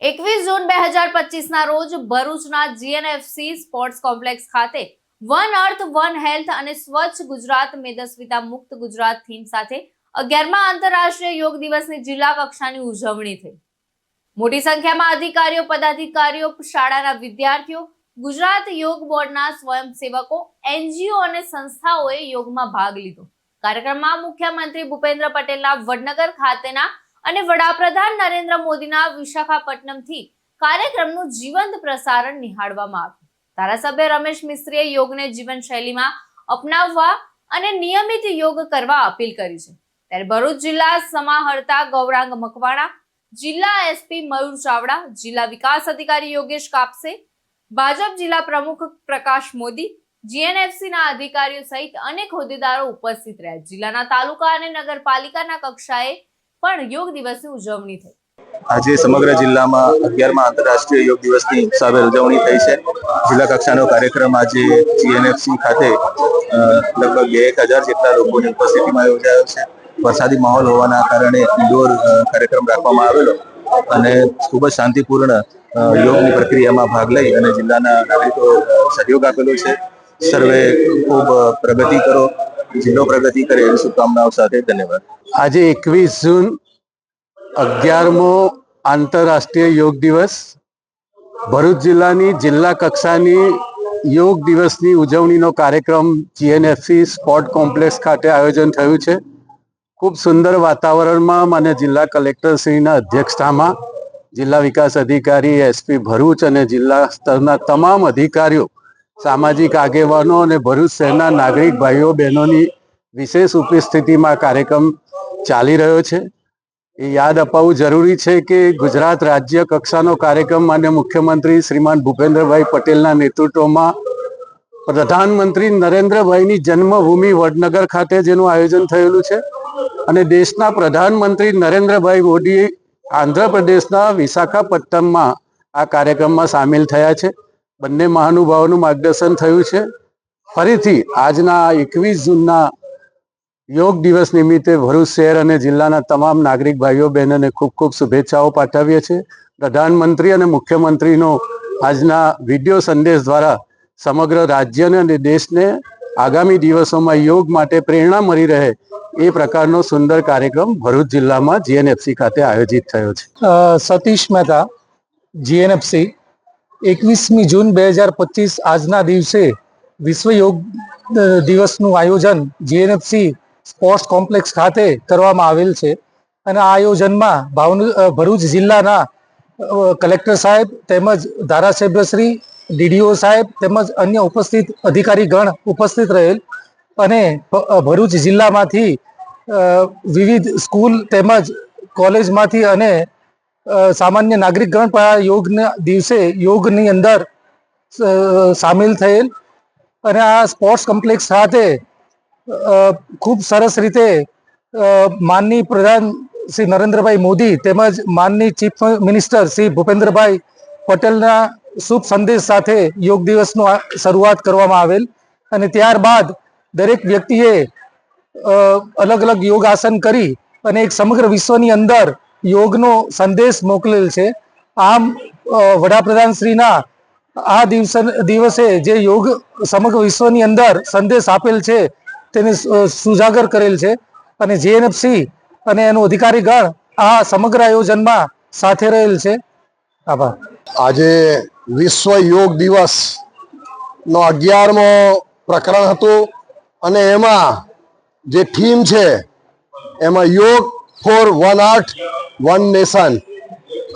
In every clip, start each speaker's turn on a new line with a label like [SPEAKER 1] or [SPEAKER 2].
[SPEAKER 1] એકવીસ જૂન બે હજાર પચીસના રોજ ભરૂચના જીએનએફસી સ્પોર્ટ્સ કોમ્પ્લેક્સ ખાતે વન અર્થ, વન હેલ્થ અને સ્વચ્છ ગુજરાત મેદસ્વિતા મુક્ત ગુજરાત થીમ સાથે અગિયારમા આંતરરાષ્ટ્રીય યોગ દિવસની જિલ્લા કક્ષાની ઉજવણી થઈ. મોટી સંખ્યામાં અધિકારીઓ, પદાધિકારીઓ, શાળાના વિદ્યાર્થીઓ, ગુજરાત યોગ બોર્ડના સ્વયંસેવકો એનજીઓ અને સંસ્થાઓએ યોગમાં ભાગ લીધો. કાર્યક્રમમાં મુખ્યમંત્રી ભૂપેન્દ્ર પટેલના વડનગર ખાતેના અને વડાપ્રધાન નરેન્દ્ર મોદીના વિશાખાપટ્ટનમથી કાર્યક્રમનું જીવંત પ્રસારણ નિહાળવામાં આવ્યું. ધારાસભ્ય રમેશ મિસ્ત્રીએ યોગને જીવનશૈલીમાં અપનાવવા અને નિયમિત યોગ કરવા અપીલ કરી છે. ત્યારે ભરૂચ જિલ્લા સમાહર્તા ગૌરાંગ મકવાણા, જિલ્લા એસપી મયુર ચાવડા, જિલ્લા વિકાસ અધિકારી યોગેશ કાપસે, ભાજપ જિલ્લા પ્રમુખ પ્રકાશ મોદી, જીએનએફસીના અધિકારીઓ સહિત અનેક હોદ્દેદારો ઉપસ્થિત રહ્યા. જિલ્લાના તાલુકા અને નગરપાલિકાના કક્ષાએ પણ યોગ દિવસની ઉજવણી થઈ.
[SPEAKER 2] આજે સમગ્ર જિલ્લામાં અગિયારમાં આંતરરાષ્ટ્રીય યોગ દિવસની સાથે ઉજવણી થઈ છે. જિલ્લા કક્ષાનો કાર્યક્રમ આજે જીએનએફસી ખાતે લગભગ એક હજાર જેટલા લોકોની ઉપસ્થિતિમાં યોજાયો છે. વરસાદી માહોલ હોવાના કારણે ઇન્ડોર કાર્યક્રમ રાખવામાં આવેલો અને ખૂબ જ શાંતિપૂર્ણ યોગની પ્રક્રિયામાં ભાગ લઈ અને જિલ્લાના નાગરિકો સહયોગ આપેલો છે. સર્વે ખૂબ પ્રગતિ કરો. જિલ્લો પ્રગતિ કરે એવી શુભકામનાઓ સાથે ધન્યવાદ.
[SPEAKER 3] આજે એકવીસ જૂન અગિયારમો આંતરરાષ્ટ્રીય યોગ દિવસ. ભરૂચ જિલ્લાની જિલ્લા કક્ષાની યોગ દિવસની ઉજવણીનો કાર્યક્રમ જીએનએફસી સ્પોર્ટ કોમ્પ્લેક્સ ખાતે આયોજન થયું છે. ખૂબ સુંદર વાતાવરણમાં અને જિલ્લા કલેક્ટરશ્રીના અધ્યક્ષતામાં જિલ્લા વિકાસ અધિકારી એસપી ભરૂચ અને જિલ્લા સ્તરના તમામ અધિકારીઓ સામાજિક આગેવાનો અને ભરૂચ શહેરના નાગરિક ભાઈઓ, બહેનોની વિશેષ ઉપસ્થિતિમાં કાર્યક્રમ ચાલી રહ્યો છે. એ યાદ અપાવવું જરૂરી છે કે ગુજરાત રાજ્ય કક્ષાનો કાર્યક્રમ માન્ય મુખ્યમંત્રી શ્રીમાન ભૂપેન્દ્રભાઈ પટેલના નેતૃત્વમાં પ્રધાનમંત્રી નરેન્દ્રભાઈની જન્મભૂમિ વડનગર ખાતે જેનું આયોજન થયેલું છે અને દેશના પ્રધાનમંત્રી નરેન્દ્રભાઈ મોદી આંધ્રપ્રદેશના વિશાખાપટ્ટનમમાં આ કાર્યક્રમમાં સામેલ થયા છે. બંને મહાનુભાવોનું માર્ગદર્શન થયું છે. ફરીથી આજના એકવીસ જૂનના યોગ દિવસ નિમિત્તે ભરૂચ શહેર અને જિલ્લાના તમામ નાગરિક ભાઈઓ, બહેનોને ખૂબ ખૂબ શુભેચ્છાઓ પાઠવીએ છીએ. પ્રધાનમંત્રી અને મુખ્યમંત્રીનો આજના વીડિયો સંદેશ દ્વારા સમગ્ર રાજ્યને અને દેશને આગામી દિવસોમાં યોગ માટે પ્રેરણા મળી રહે એ પ્રકારનો સુંદર કાર્યક્રમ ભરૂચ જિલ્લામાં જીએનએફસી ખાતે આયોજિત થયો છે.
[SPEAKER 4] સતીશ મહેતા, જીએનએફસી. એકવીસમી જૂન બે હજાર પચીસ આજના દિવસે વિશ્વ યોગ દિવસનું આયોજન જીએનએફસી સ્પોર્ટ્સ કોમ્પ્લેક્સ ખાતે કરવામાં આવેલ છે. અને આ આયોજનમાં ભાવન ભરૂચ જિલ્લાના કલેક્ટર સાહેબ તેમજ ધારાસભ્યશ્રી ડીડીઓ સાહેબ તેમજ અન્ય ઉપસ્થિત અધિકારીગણ ઉપસ્થિત રહેલ અને ભરૂચ જિલ્લામાંથી વિવિધ સ્કૂલ તેમજ કોલેજમાંથી અને અ, નાગરિક ગણ પણ યોગના દિવસે યોગની અંદર સામેલ થયેલ અને આ સ્પોર્ટ્સ કોમ્પ્લેક્સ સાથે ખૂબ સરસ રીતે માનની પ્રધાન શ્રી નરેન્દ્રભાઈ મોદી તેમજ માનની ચીફ મિનિસ્ટર શ્રી ભૂપેન્દ્રભાઈ પટેલના શુભ સંદેશ સાથે યોગ દિવસનું શરૂઆત કરવામાં આવેલ અને ત્યારબાદ દરેક વ્યક્તિએ અલગ અલગ યોગ આસન કરી અને એક સમગ્ર વિશ્વની અંદર યોગનો સંદેશ મોકલેલ છે. આમ વડાપ્રધાન શ્રીના આ દિવસ, દિવસે જે યોગ સમગ્ર વિશ્વની અંદર સંદેશ આપેલ છે, તેને સુજાગર કરેલ છે અને જેએનએફસી અને એનું અધિકારીગણ આ સમગ્ર આયોજનમાં સાથે રહેલ છે. આભાર.
[SPEAKER 5] આજે વિશ્વ યોગ દિવસ નો અગિયારમો પ્રકરણ હતું અને એમાં જે થીમ છે, એમાં yoga for one art one nation.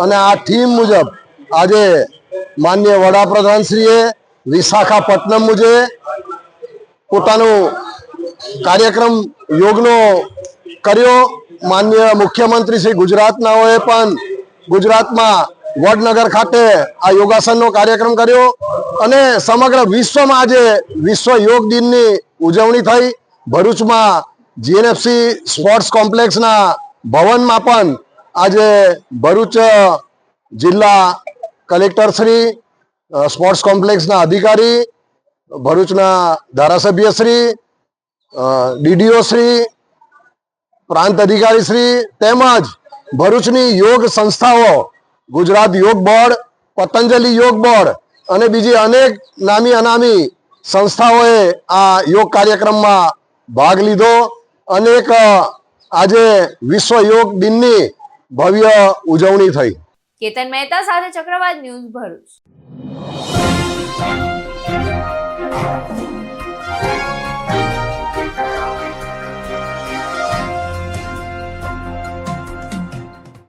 [SPEAKER 5] અને આ થીમ મુજબ આજે માન્ય વડાપ્રધાનશ્રીએ વિશાખાપટ્ટનમ મુજબ પોતાનું કાર્યક્રમ યોગનો કર્યો. માન્ય મુખ્યમંત્રી શ્રી ગુજરાતનાઓએ પણ ગુજરાતમાં વડનગર ખાતે આ યોગાસનનો કાર્યક્રમ કર્યો. અને સમગ્ર વિશ્વમાં આજે વિશ્વ યોગ દિનની ઉજવણી થઈ. ભરૂચમાં જીએનએફસી સ્પોર્ટ્સ કોમ્પ્લેક્સના ભવનમાં પણ આજે ભરૂચ જિલ્લા કલેક્ટરશ્રી સ્પોર્ટ્સ કોમ્પ્લેક્સના અધિકારી, ભરૂચના ધારાસભ્યશ્રી ડીડીઓ શ્રી, પ્રાંત અધિકારી શ્રી તેમજ ભરૂચની યોગ સંસ્થાઓ, ગુજરાત યોગ બોર્ડ, પતંજલિ યોગ બોર્ડ અને બીજી અનેક નામી અનામી સંસ્થાઓએ આ યોગ કાર્યક્રમમાં ભાગ લીધો. અનેક આજે વિશ્વ યોગ દિનની ભવ્ય ઉજવણી થઈ.
[SPEAKER 1] કેતન મહેતા સાથે ચક્રવાત ન્યૂઝ ભરૂચ.